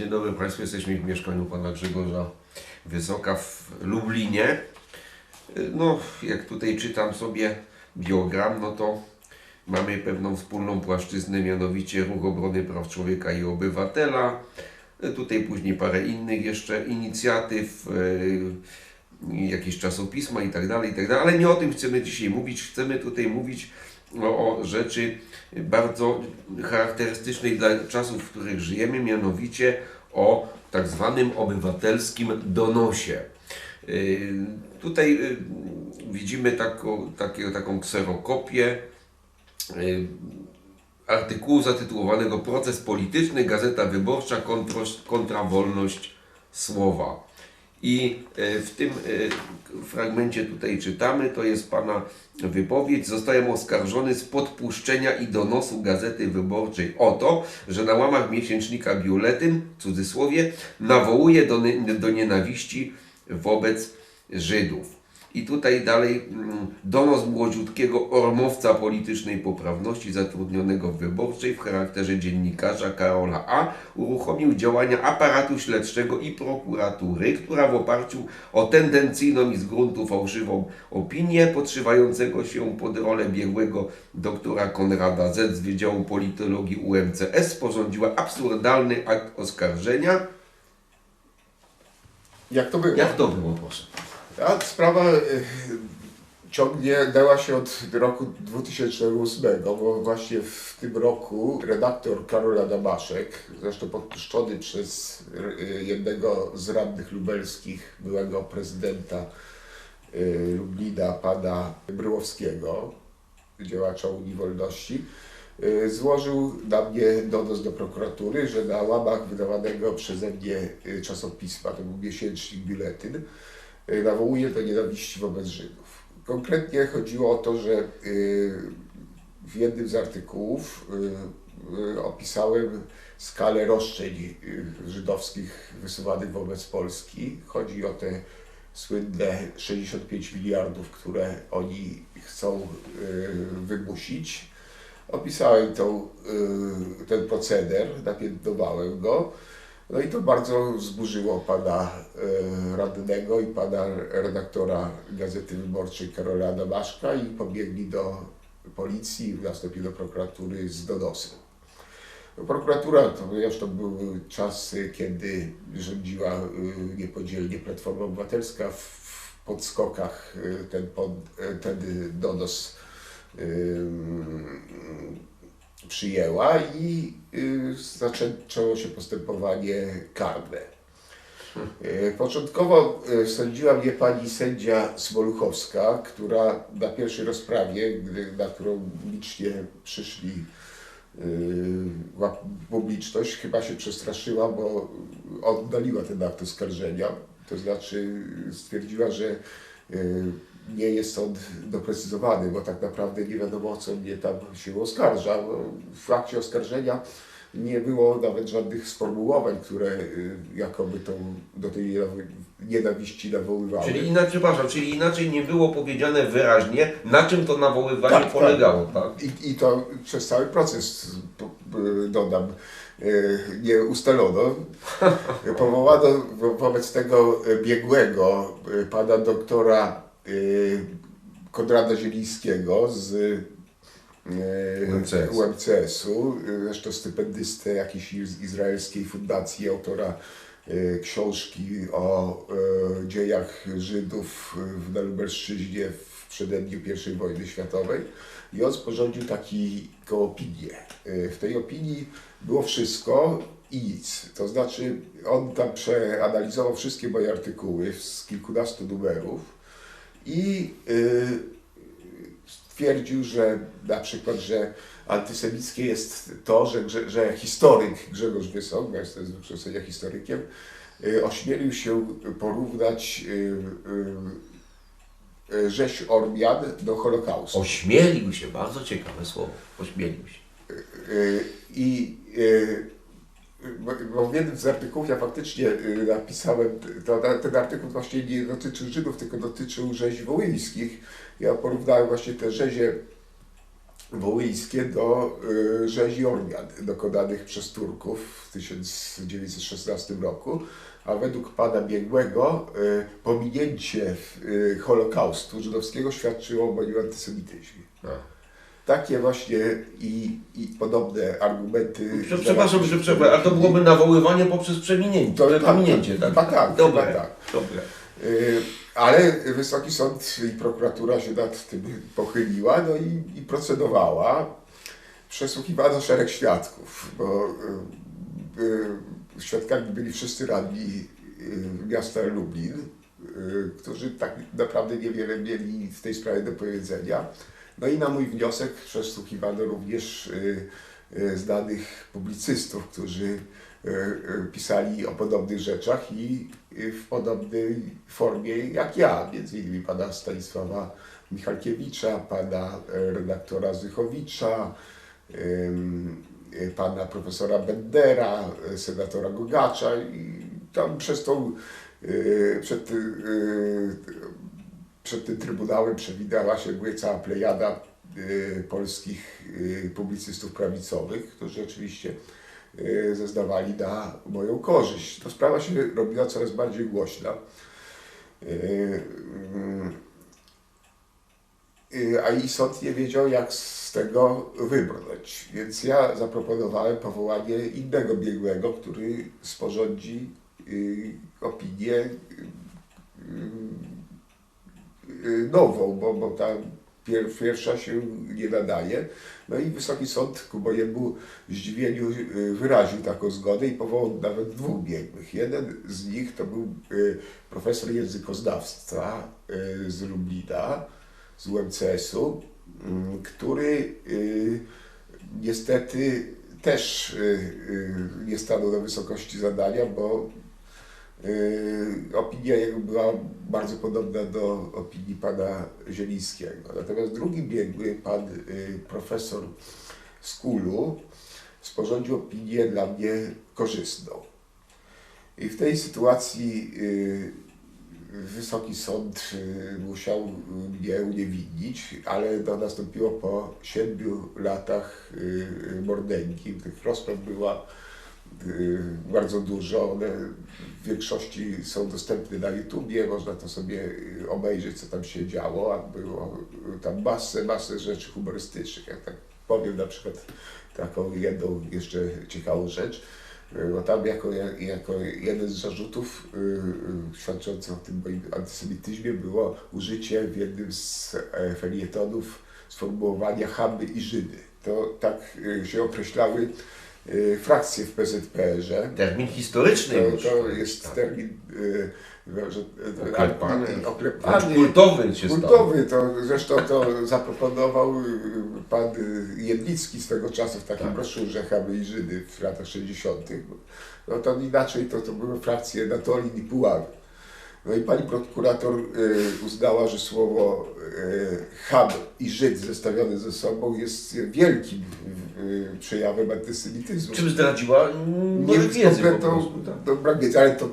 Dzień dobry Państwu, jesteśmy w mieszkaniu Pana Grzegorza Wysoka w Lublinie. No, jak tutaj czytam sobie biogram, no to mamy pewną wspólną płaszczyznę, mianowicie Ruch Obrony Praw Człowieka i Obywatela. Tutaj później parę innych jeszcze inicjatyw, e, jakieś czasopisma i tak dalej, i tak dalej, ale nie o tym chcemy dzisiaj mówić. Chcemy tutaj mówić o, rzeczy bardzo charakterystycznej dla czasów, w których żyjemy, mianowicie o tak zwanym obywatelskim donosie. Yy, Tutaj yy, widzimy taką, taką kserokopię yy, artykułu zatytułowanego Proces polityczny, Gazeta Wyborcza kontra wolność słowa. I e, w tym e, fragmencie tutaj czytamy, to jest Pana wypowiedź, zostałem oskarżony z podpuszczenia i donosu Gazety Wyborczej o to, że na łamach miesięcznika Biuletyn, w cudzysłowie, nawołuje do, do nienawiści wobec Żydów. I tutaj dalej mm, donos młodziutkiego ormowca politycznej poprawności zatrudnionego w wyborczej w charakterze dziennikarza Karola A. uruchomił działania aparatu śledczego i prokuratury, która w oparciu o tendencyjną i z gruntu fałszywą opinię podszywającego się pod rolę biegłego doktora Konrada Z. z Wydziału Politologii UMCS sporządziła absurdalny akt oskarżenia. Jak to było? Jak to było, proszę? A sprawa y, ciągnęła się od roku 2008, bo właśnie w tym roku redaktor Karol Adamaszek, zresztą podpuszczony przez y, jednego z radnych lubelskich, byłego prezydenta y, Lublina, pana Bryłowskiego, działacza Unii Wolności, złożył na mnie donos do prokuratury, że na łamach wydawanego przeze mnie czasopisma, to był miesięcznik biuletyn, nawołuje do nienawiści wobec Żydów. Konkretnie chodziło o to, że y, w jednym z artykułów y, y, opisałem skalę roszczeń y, żydowskich wysuwanych wobec Polski. Chodzi o te słynne 65 miliardów, które oni chcą y, wymusić. Opisałem tą, y, ten proceder, napiętnowałem go. No i to bardzo wzburzyło pana e, radnego i pana redaktora Gazety Wyborczej Karola Adamaszka i pobiegli do policji, następnie do prokuratury z donosem. No, Prokuratura, to to były czasy, kiedy rządziła y, niepodzielnie Platforma Obywatelska, w podskokach y, ten, pod, ten donos przyjęła i y, zaczęło się postępowanie karne. Y, Początkowo y, sądziła mnie pani sędzia Smoluchowska, która na pierwszej rozprawie, na którą licznie przyszli publiczność, chyba się przestraszyła, bo oddaliła ten akt oskarżenia. To znaczy stwierdziła, że nie jest on doprecyzowany, bo tak naprawdę nie wiadomo, o co mnie tam się oskarża. Bo W akcie oskarżenia nie było nawet żadnych sformułowań, które y, jakoby tą, do tej nienawiści nawoływały. Czyli inaczej, przepraszam, czyli inaczej nie było powiedziane wyraźnie, na czym to nawoływanie Tak, tak. polegało, tak? I, I to przez cały proces, y, dodam, y, nie ustalono. Powołano wo- wobec tego biegłego pana doktora Konrada Zielińskiego z y, UMCS. UMCS-u, y, zresztą stypendystę jakiejś iz- izraelskiej fundacji, autora y, książki o y, dziejach Żydów y, na Lubelszczyźnie w przededniu I wojny światowej. I on sporządził taką opinię. Y, W tej opinii było wszystko i nic. To znaczy on tam przeanalizował wszystkie moje artykuły z kilkunastu numerów i y, stwierdził, że na przykład, że antysemickie jest to, że, że, historyk Grzegorz Wysok, ja jestem z wykształcenia historykiem, y, ośmielił się porównać y, rzeź Ormian do Holokaustu. Ośmielił się, bardzo ciekawe słowo, ośmielił się. I bo, w jednym z artykułów ja faktycznie y, napisałem, ten artykuł właśnie nie dotyczył Żydów, tylko dotyczył rzeź wołyńskich. Ja porównałem właśnie te rzezie wołyńskie do y, rzezi Ormian dokonanych przez Turków w 1916 roku, a według pana Biegłego y, pominięcie Holokaustu żydowskiego świadczyło o antysemityzmie. Takie właśnie i, i podobne argumenty. Prze- Przepraszam, że przerwę, ale to byłoby nawoływanie poprzez przeminięcie, To tak, pominięcie, tak? chyba tak, Dobre, chyba tak. dobre. Y, Ale Wysoki Sąd i prokuratura się nad tym pochyliła no i, i procedowała. Przesłuchiwano szereg świadków, bo y, y, świadkami byli wszyscy radni y, miasta Lublin, y, którzy tak naprawdę niewiele mieli w tej sprawie do powiedzenia. No i na mój wniosek przesłuchiwano również y, y, znanych publicystów, którzy y, pisali o podobnych rzeczach i w podobnej formie jak ja, między innymi pana Stanisława Michalkiewicza, pana e, redaktora Zychowicza, pana profesora Bendera, y, senatora Gogacza i tam przez tą, przed, przed tym trybunałem przewidała się cała plejada y, polskich y, publicystów prawicowych, którzy oczywiście y, zeznawali na moją korzyść. To sprawa się robiła coraz bardziej głośna. A i sąd nie wiedział, jak z tego wybrnąć. Więc ja zaproponowałem powołanie innego biegłego, który sporządzi opinię nową, bo, bo ta pier, pierwsza się nie nadaje. No i Wysoki Sąd ku mojemu zdziwieniu y, wyraził taką zgodę i powołał nawet dwóch biegłych. Jeden z nich to był y, profesor językoznawstwa y, z Lublina, z UMCS-u, mm, który y, niestety też y, y, nie stanął na wysokości zadania, bo y, opinia jego była bardzo podobna do opinii pana Zielińskiego. Natomiast drugi biegły, pan y, profesor Skulu, sporządził opinię dla mnie korzystną. I w tej sytuacji y, Wysoki Sąd musiał mnie uniewinnić, ale to nastąpiło po siedmiu latach mordęgi. Tych rozpraw była bardzo dużo. One w większości są dostępne na YouTubie, można to sobie y, obejrzeć, co tam się działo, a było y, tam masę, masę rzeczy humorystycznych. Ja tak powiem na przykład taką jedną jeszcze ciekawą rzecz. Y, Bo tam jako, jako jeden z zarzutów y, y, świadczących o tym moim antysemityzmie było użycie w jednym z e, felietonów sformułowania Chamy i Żydy. To tak y, się określały y, frakcje w PZPR-ze. Termin historyczny To, już. to jest Tak. termin że, Oklepany. kultowy się. Kultowy, to zresztą to zaproponował pan Jedlicki swego czasu w takiej Tak. broszurze Chamy i Żydy w latach 60. No to inaczej to, to były frakcje Natolin i Puławy. No i pani prokurator y, uznała, że słowo y, Cham i Żyd zestawione ze sobą jest wielkim y, przejawem antysemityzmu. Czym zdradziła? Nie wiedzy po prostu. Tak. no, brak wiedzy, ale to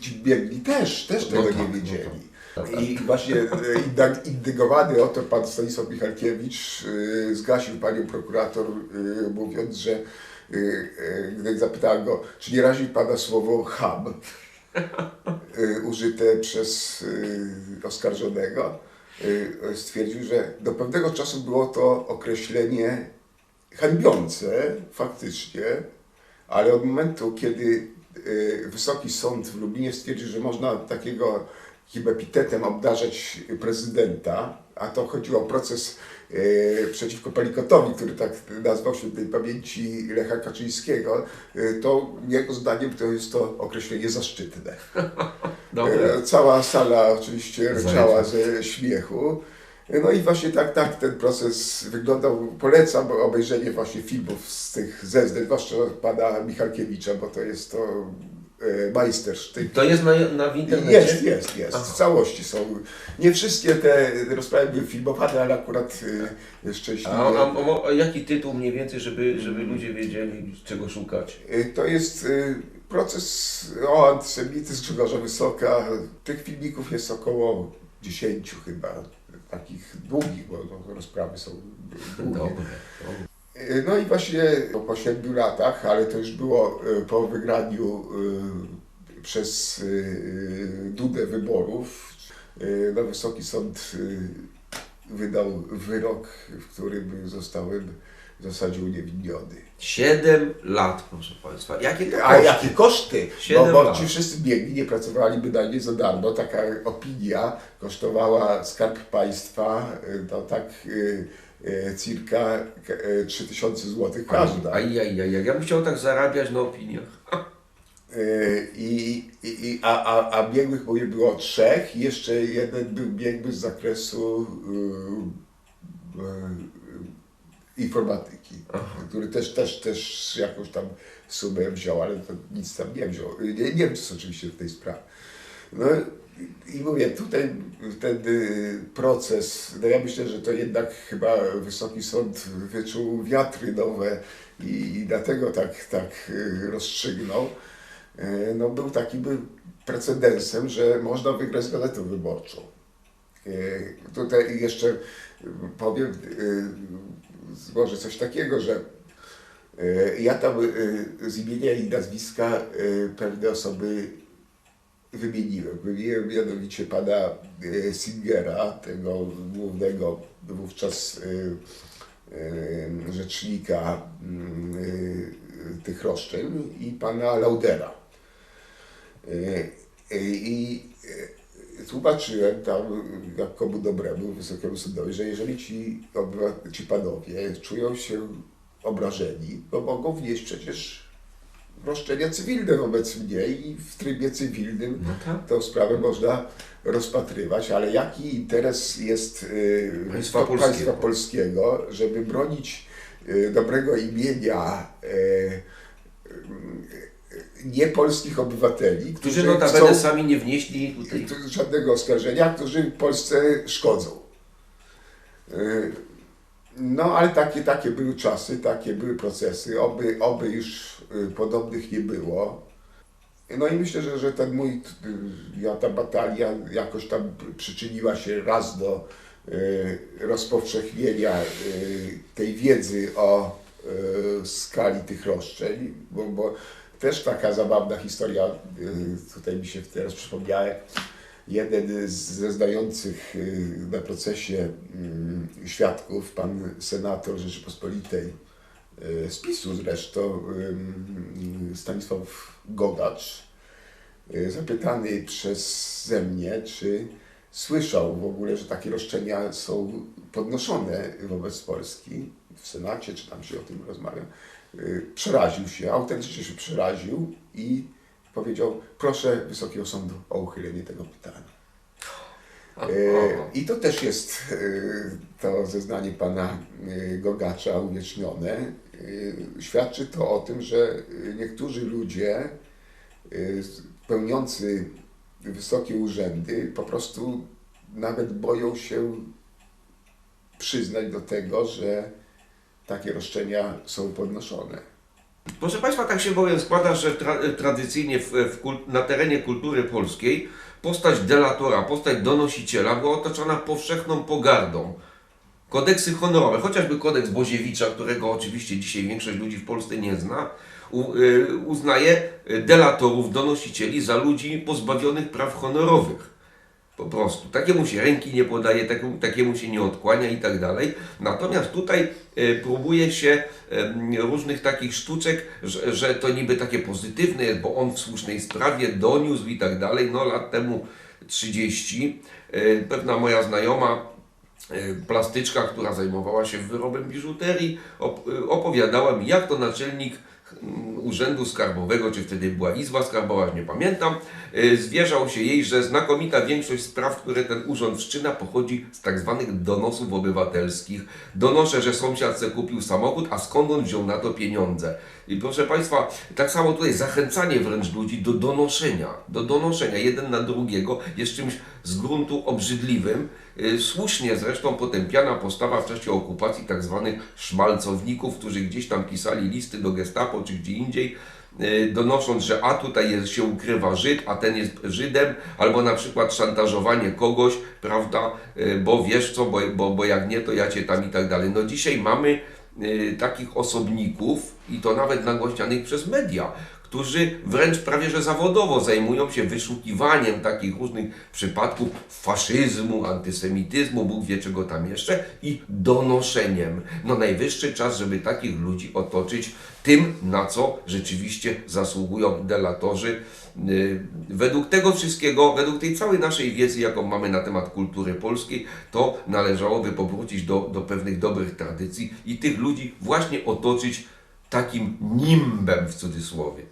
ci biegli też, też No tego tak, nie no wiedzieli. tak. Tak, I właśnie indygowany o to pan Stanisław Michalkiewicz zgasił panią prokurator, mówiąc, że gdy zapytałem go, czy nie razi pana słowo ham użyte przez e, oskarżonego, e, stwierdził, że do pewnego czasu było to określenie hańbiące faktycznie, ale od momentu, kiedy Wysoki Sąd w Lublinie stwierdził, że można takiego takim epitetem obdarzać prezydenta, a to chodziło o proces przeciwko Palikotowi, który tak nazwał się tej pamięci Lecha Kaczyńskiego, e, to jego zdaniem to jest to określenie zaszczytne. Dobre. E, Cała sala oczywiście ryczała ze śmiechu. No i właśnie tak, tak ten proces wyglądał. Polecam obejrzenie właśnie filmów z tych zeznań, zwłaszcza pana Michalkiewicza, bo to jest to e, majstersztyk. To jest na, na internecie? Jest, jest, jest. Aha. W całości są. Nie wszystkie te rozprawy były filmowane, ale akurat e, szczęśliwie. A, a, a, a jaki tytuł mniej więcej, żeby, żeby ludzie wiedzieli, czego szukać? E, To jest e, proces o antysemityzm Grzegorza Wysoka. Tych filmików jest około 10 chyba. takich długich, bo no, rozprawy są długie. Dobre. E, No i właśnie po, siedmiu latach, ale to już było e, po wygraniu e, przez e, Dudę wyborów, e, no Wysoki Sąd e, wydał wyrok, w którym zostałem w zasadzie uniewinniony. Siedem lat, proszę Państwa. Jakie to A koszty? jakie koszty? Bo, Siedem bo lat. ci wszyscy biegli nie pracowali bynajmniej za darmo. Taka opinia kosztowała Skarb Państwa no tak y, circa y, 3000 zł każda. Ajajaj, ja bym chciał tak zarabiać na opiniach. Y, I, i, i, a, a, a biegłych było trzech i jeszcze jeden był biegły z zakresu y, y, informatyki, który też, też, też jakąś tam sumę wziął, ale to nic tam nie wziął. Nie, nie wiem, co oczywiście w tej sprawie. No i mówię, tutaj ten proces, no ja myślę, że to jednak chyba Wysoki Sąd wyczuł wiatry nowe i, dlatego tak, tak y, rozstrzygnął. Y, No był takim precedensem, że można wygrać gazetę wyborczą. Y, Tutaj jeszcze powiem może coś takiego, że ja tam z imienia i nazwiska pewne osoby wymieniłem. Wymieniłem mianowicie pana y, Singera, tego głównego wówczas y, y, rzecznika y, tych roszczeń i pana Laudera. I tłumaczyłem tam, jak komu dobremu, Wysokiemu Sądowi, że jeżeli ci, ci panowie czują się obrażeni, to mogą wnieść przecież roszczenia cywilne wobec mnie i w trybie cywilnym No tak. tę sprawę można rozpatrywać, ale jaki interes jest y, Państwa po- polskiego. państwa polskiego, żeby bronić y, dobrego imienia y, niepolskich obywateli, Którzy którzy notabene chcą sami nie wnieśli tutaj. tu- żadnego oskarżenia, którzy Polsce szkodzą. No, ale takie, takie były czasy, takie były procesy, oby, oby już podobnych nie było. No i myślę, że, że ten mój, y, ja ta batalia jakoś tam przyczyniła się raz do y, rozpowszechnienia y, tej wiedzy o y, skali tych roszczeń, bo, bo też taka zabawna historia, y, tutaj mi się teraz przypomniała, jeden z zeznających y, na procesie y, świadków, pan senator Rzeczypospolitej, y, z PiSu zresztą, Stanisław Godacz, y, zapytany przeze mnie, czy słyszał w ogóle, że takie roszczenia są podnoszone wobec Polski w Senacie, czy tam się o tym rozmawia, y, przeraził się, autentycznie się przeraził i powiedział, proszę Wysokiego Sądu o uchylenie tego pytania. E, I to też jest e, to zeznanie pana e, Gogacza uwiecznione. E, Świadczy to o tym, że e, niektórzy ludzie e, pełniący wysokie urzędy po prostu nawet boją się przyznać do tego, że takie roszczenia są podnoszone. Proszę Państwa, tak się bowiem składa, że tra tradycyjnie w, w na terenie kultury polskiej postać delatora, postać donosiciela była otaczana powszechną pogardą. Kodeksy honorowe, chociażby kodeks Boziewicza, którego oczywiście dzisiaj większość ludzi w Polsce nie zna, y, uznaje y, delatorów, donosicieli za ludzi pozbawionych praw honorowych. Po prostu. Takiemu się ręki nie podaje, takiemu, się nie odkłania i tak dalej. Natomiast tutaj e, próbuje się różnych takich sztuczek, że, to niby takie pozytywne jest, bo on w słusznej sprawie doniósł i tak dalej. No lat temu 30. e, Pewna moja znajoma plastyczka, która zajmowała się wyrobem biżuterii, e, opowiadała mi, jak to naczelnik mm, Urzędu Skarbowego, czy wtedy była Izba Skarbowa, nie pamiętam, e, zwierzał się jej, że znakomita większość spraw, które ten urząd wszczyna, pochodzi z tak zwanych donosów obywatelskich. Donoszę, że sąsiad se kupił samochód, a skąd on wziął na to pieniądze? I proszę Państwa, tak samo tutaj zachęcanie wręcz ludzi do donoszenia, do donoszenia jeden na drugiego jest czymś z gruntu obrzydliwym. Y, Słusznie zresztą potępiana postawa w czasie okupacji tak zwanych szmalcowników, którzy gdzieś tam pisali listy do gestapo czy gdzie indziej y, donosząc, że a tutaj jest, się ukrywa Żyd, a ten jest Żydem, albo na przykład szantażowanie kogoś, prawda, y, bo wiesz co, bo, bo, bo jak nie, to ja cię tam i tak dalej. No dzisiaj mamy takich osobników i to nawet nagłośnianych przez media, którzy wręcz prawie że zawodowo zajmują się wyszukiwaniem takich różnych przypadków faszyzmu, antysemityzmu, Bóg wie czego tam jeszcze i donoszeniem. No najwyższy czas, żeby takich ludzi otoczyć tym, na co rzeczywiście zasługują delatorzy. Yy, Według tego wszystkiego, według tej całej naszej wiedzy, jaką mamy na temat kultury polskiej, to należałoby powrócić do, do pewnych dobrych tradycji i tych ludzi właśnie otoczyć takim nimbem w cudzysłowie.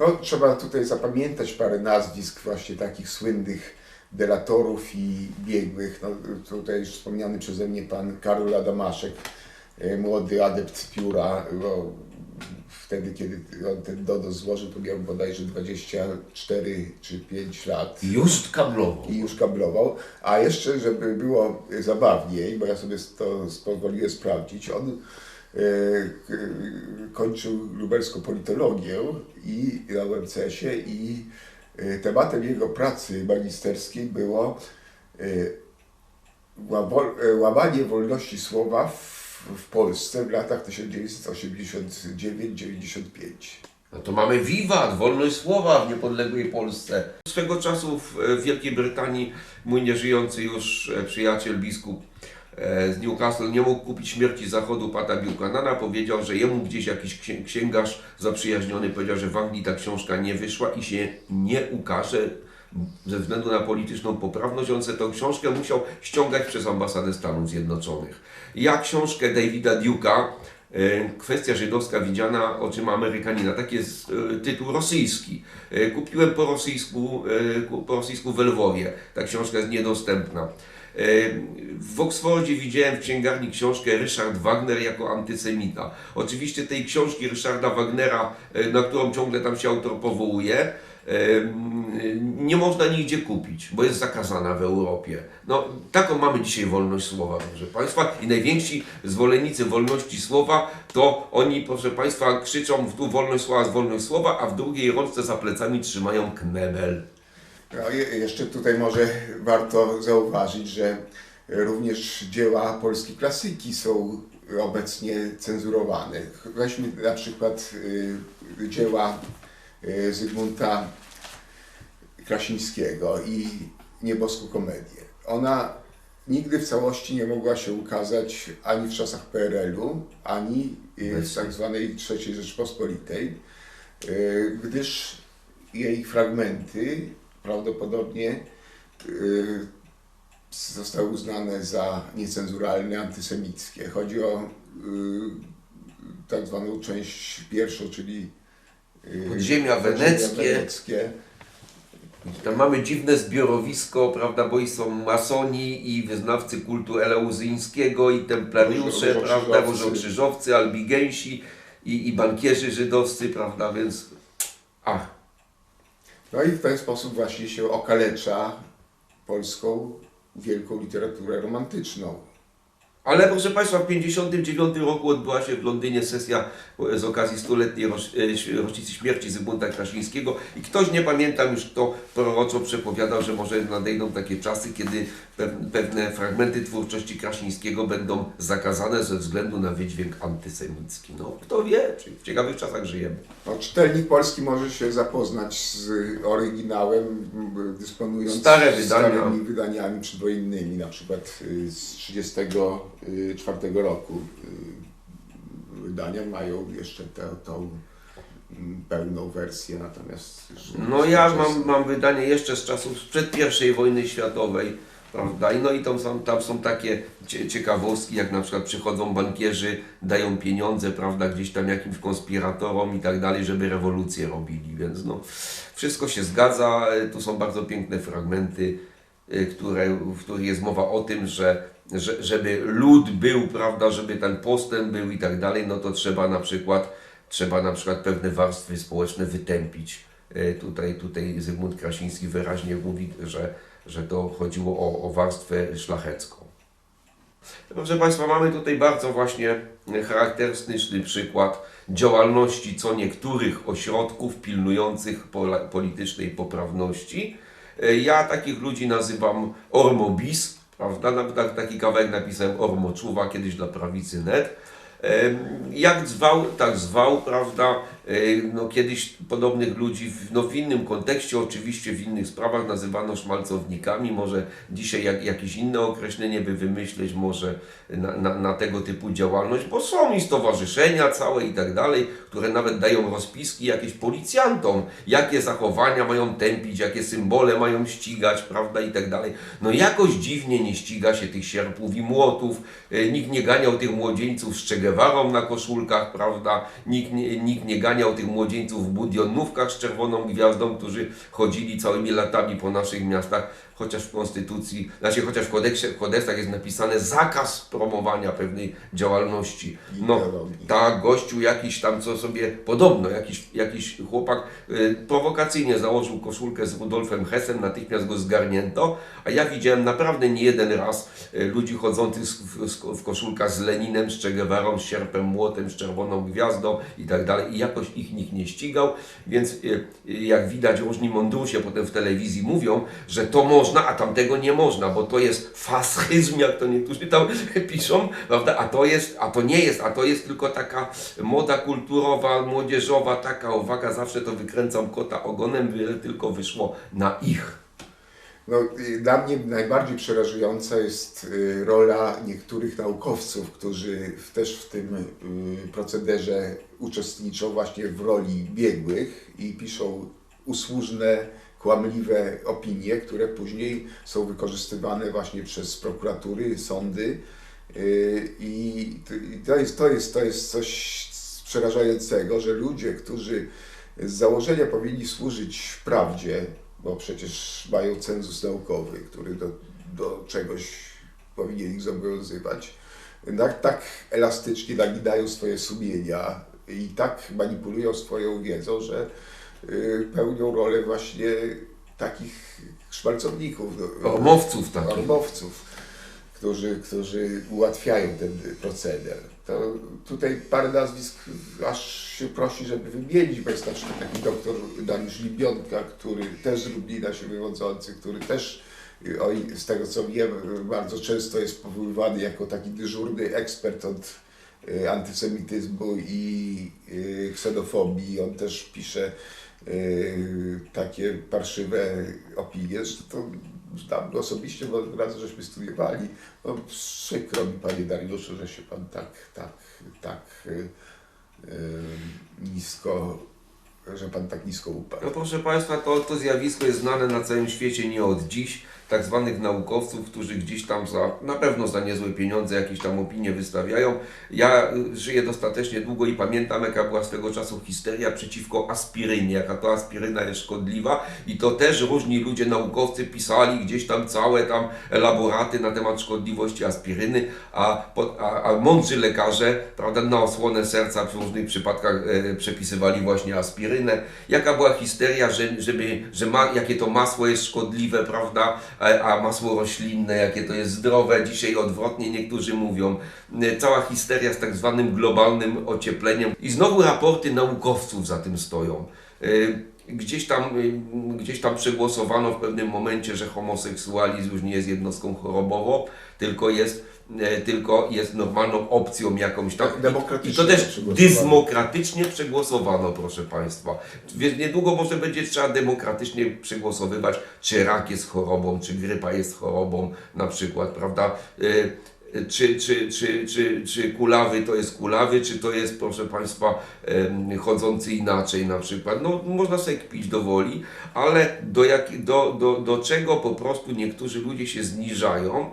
No, trzeba tutaj zapamiętać parę nazwisk właśnie takich słynnych delatorów i biegłych. No, tutaj już wspomniany przeze mnie pan Karol Adamaszek, e, młody adept pióra. No, wtedy, kiedy on ten dodos złożył, to miał bodajże 24 czy 5 lat. Już kablowo. i już kablował. A jeszcze, żeby było zabawniej, bo ja sobie to pozwoliłem sprawdzić, on kończył lubelską politologię i na UMCS-ie i e, tematem jego pracy magisterskiej było e, e, łamanie wolności słowa w, w Polsce w latach 1989-95. No to mamy wiwat, wolność słowa w niepodległej Polsce. Swego czasu w Wielkiej Brytanii mój nieżyjący już e, przyjaciel, biskup e, z Newcastle nie mógł kupić śmierci zachodu Pata Buchanana. Powiedział, że jemu gdzieś jakiś księ- księgarz zaprzyjaźniony powiedział, że w Anglii ta książka nie wyszła i się nie ukaże ze względu na polityczną poprawność. On sobie tę książkę musiał ściągać przez ambasadę Stanów Zjednoczonych. Ja książkę Davida Duke'a E, Kwestia żydowska widziana oczyma Amerykanina. Tak jest e, tytuł rosyjski. E, Kupiłem po rosyjsku, ku- po rosyjsku w Lwowie. Ta książka jest niedostępna. W Oksfordzie widziałem w księgarni książkę Ryszard Wagner jako antysemita. Oczywiście tej książki Ryszarda Wagnera, e, na którą ciągle tam się autor powołuje, e, nie można nigdzie kupić, bo jest zakazana w Europie. No, taką mamy dzisiaj wolność słowa, proszę Państwa. I najwięksi zwolennicy wolności słowa, to oni, proszę Państwa, krzyczą w tu wolność słowa, wolność słowa, a w drugiej rączce za plecami trzymają knebel. No, je- jeszcze tutaj może warto zauważyć, że również dzieła polskiej klasyki są obecnie cenzurowane. Weźmy na przykład y, dzieła y, Zygmunta Krasińskiego i Nieboską Komedię. Ona nigdy w całości nie mogła się ukazać ani w czasach PRL-u, ani y, w tak zwanej III Rzeczpospolitej, gdyż jej fragmenty prawdopodobnie y, zostały uznane za niecenzuralne, antysemickie. Chodzi o y, tak zwaną część pierwszą, czyli y, Podziemia weneckie. weneckie. Tam mamy dziwne zbiorowisko, prawda, bo i są masoni i wyznawcy kultu eleuzyńskiego i templariusze, Różokrzyżowcy. prawda, różokrzyżowcy, albigensi i, i bankierzy żydowscy, prawda, więc ach, No i w ten sposób właśnie się okalecza polską wielką literaturę romantyczną. Ale proszę Państwa, w 1959 roku odbyła się w Londynie sesja e, z okazji stuletniej e, rocznicy śmierci Zygmunta Krasińskiego i ktoś, nie pamiętam już kto, proroczo przepowiadał, że może nadejdą takie czasy, kiedy pewne fragmenty twórczości Krasińskiego będą zakazane ze względu na wydźwięk antysemicki. No, kto wie, czy w ciekawych czasach żyjemy. No, czytelnik polski może się zapoznać z oryginałem, dysponując Stare wydania. starymi wydaniami przedwojennymi, na przykład y, z 30 Y, 1994 roku. Y, wydania mają jeszcze tę, mm, pełną wersję, natomiast... No ja mam, mam wydanie jeszcze z czasów sprzed I wojny światowej, prawda? I no i tam są, tam są takie ciekawostki, jak na przykład przychodzą bankierzy, dają pieniądze, prawda, gdzieś tam jakimś konspiratorom i tak dalej, żeby rewolucję robili, więc no wszystko się zgadza, e, tu są bardzo piękne fragmenty, które, w których jest mowa o tym, że, że żeby lud był, prawda, żeby ten postęp był i tak dalej, no to trzeba na przykład trzeba na przykład pewne warstwy społeczne wytępić. E, Tutaj, tutaj Zygmunt Krasiński wyraźnie mówi, że, że to chodziło o, o warstwę szlachecką. Proszę Państwa, mamy tutaj bardzo właśnie charakterystyczny przykład działalności co niektórych ośrodków pilnujących politycznej poprawności. E, Ja takich ludzi nazywam ormobis, prawda? Nawet tak- taki kawałek napisałem ormoczuwa kiedyś dla prawicy net. Em, Jak zwał, tak zwał, prawda? E, No, kiedyś podobnych ludzi w, no, w innym kontekście, oczywiście w innych sprawach nazywano szmalcownikami. Może dzisiaj jak, jakieś inne określenie by wymyśleć, może na, na, na tego typu działalność, bo są i stowarzyszenia całe i tak dalej, które nawet dają rozpiski jakieś policjantom, jakie zachowania mają tępić, jakie symbole mają ścigać, prawda, i tak dalej. No jakoś dziwnie nie ściga się tych sierpów i młotów, e, nikt nie ganiał tych młodzieńców z Che na koszulkach, prawda, nikt nie, nikt nie ganiał tych młodzieńców w budionówkach z czerwoną gwiazdą, którzy chodzili całymi latami po naszych miastach, chociaż w konstytucji, znaczy chociaż w, kodeksie, w kodeksach jest napisane zakaz promowania pewnej działalności. No, tak, gościu jakiś tam, co sobie podobno, jakiś, jakiś chłopak y, prowokacyjnie założył koszulkę z Rudolfem Hessem, natychmiast go zgarnięto, a ja widziałem naprawdę nie jeden raz y, ludzi chodzących z, w, w koszulkach z Leninem, z Che Guevarą, z sierpem, młotem, z czerwoną gwiazdą i tak dalej. I jakoś ich nikt nie ścigał, więc y, y, jak widać różni mądrusie potem w telewizji mówią, że to można, a tamtego nie można, bo to jest fascyzm, jak to niektórzy tam piszą, prawda, a to jest, a to nie jest, a to jest tylko taka moda kulturowa, młodzieżowa, taka uwaga, zawsze to wykręcam kota ogonem, byle tylko wyszło na ich. No, dla mnie najbardziej przerażająca jest y, rola niektórych naukowców, którzy też w tym y, procederze uczestniczą właśnie w roli biegłych i piszą usłużne, kłamliwe opinie, które później są wykorzystywane właśnie przez prokuratury, sądy. Y, I to- jest, to, jest, to jest coś przerażającego, że ludzie, którzy z założenia powinni służyć prawdzie, bo przecież mają cenzus naukowy, który do, do czegoś powinien ich zobowiązywać, tak, tak elastycznie naginają swoje sumienia i tak manipulują swoją wiedzą, że pełnią rolę właśnie takich szmalcowników. no, Ormowców takich. Ormowców, którzy, którzy ułatwiają ten proceder. To tutaj parę nazwisk aż się prosi, żeby wymienić, bo jest na przykład taki doktor Dariusz Libionka, który też z Lublina się wywodzący, który też y, z tego co wiem, y, bardzo często jest powoływany jako taki dyżurny ekspert od y, antysemityzmu i y, ksenofobii. On też pisze y, takie parszywe opinie, że to znam osobiście, bo raz żeśmy studiowali. No, przykro mi, panie Dariuszu, że się pan tak, tak, tak y, y, nisko, że pan tak nisko upadł. No proszę Państwa, to, to zjawisko jest znane na całym świecie nie od dziś. Tak zwanych naukowców, którzy gdzieś tam za, na pewno za niezłe pieniądze jakieś tam opinie wystawiają. Ja y, żyję dostatecznie długo i pamiętam jaka była swego czasu histeria przeciwko aspirynie, jaka to aspiryna jest szkodliwa i to też różni ludzie naukowcy pisali gdzieś tam całe tam elaboraty na temat szkodliwości aspiryny, a, a, a mądrzy lekarze, prawda, na osłonę serca w różnych przypadkach e, przepisywali właśnie aspirynę. Jaka była histeria, że, żeby, że ma, jakie to masło jest szkodliwe, prawda, a, masło roślinne, jakie to jest zdrowe. Dzisiaj odwrotnie niektórzy mówią. E, Cała histeria z tak zwanym globalnym ociepleniem i znowu raporty naukowców za tym stoją. E, Gdzieś tam, y, gdzieś tam przegłosowano w pewnym momencie, że homoseksualizm już nie jest jednostką chorobową, tylko jest, e, tylko jest normalną opcją jakąś tam. Tak, I to też demokratycznie przegłosowano, proszę Państwa. Więc niedługo może będzie trzeba demokratycznie przegłosowywać, czy rak jest chorobą, czy grypa jest chorobą, na przykład, prawda? Czy, czy, czy, czy, czy kulawy to jest kulawy, czy to jest, proszę Państwa, chodzący inaczej na przykład. No, można sobie kpić do woli, ale do, jak, do, do, do czego po prostu niektórzy ludzie się zniżają,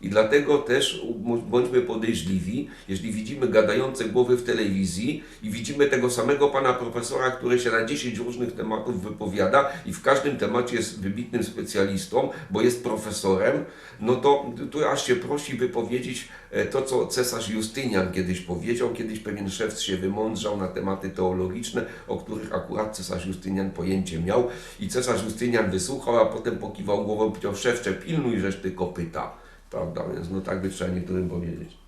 i dlatego też bądźmy podejrzliwi, jeżeli widzimy gadające głowy w telewizji i widzimy tego samego pana profesora, który się na 10 różnych tematów wypowiada i w każdym temacie jest wybitnym specjalistą, bo jest profesorem, no to tu aż się prosi wypowiedzieć e, to, co cesarz Justynian kiedyś powiedział. Kiedyś pewien szewc się wymądrzał na tematy teologiczne, o których akurat cesarz Justynian pojęcie miał i cesarz Justynian wysłuchał, a potem pokiwał głową powiedział, szewcze, pilnuj żeś ty kopyta. Prawda, więc no tak by trzeba niektórym powiedzieć.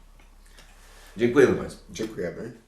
Dziękujemy Państwu. Dziękujemy.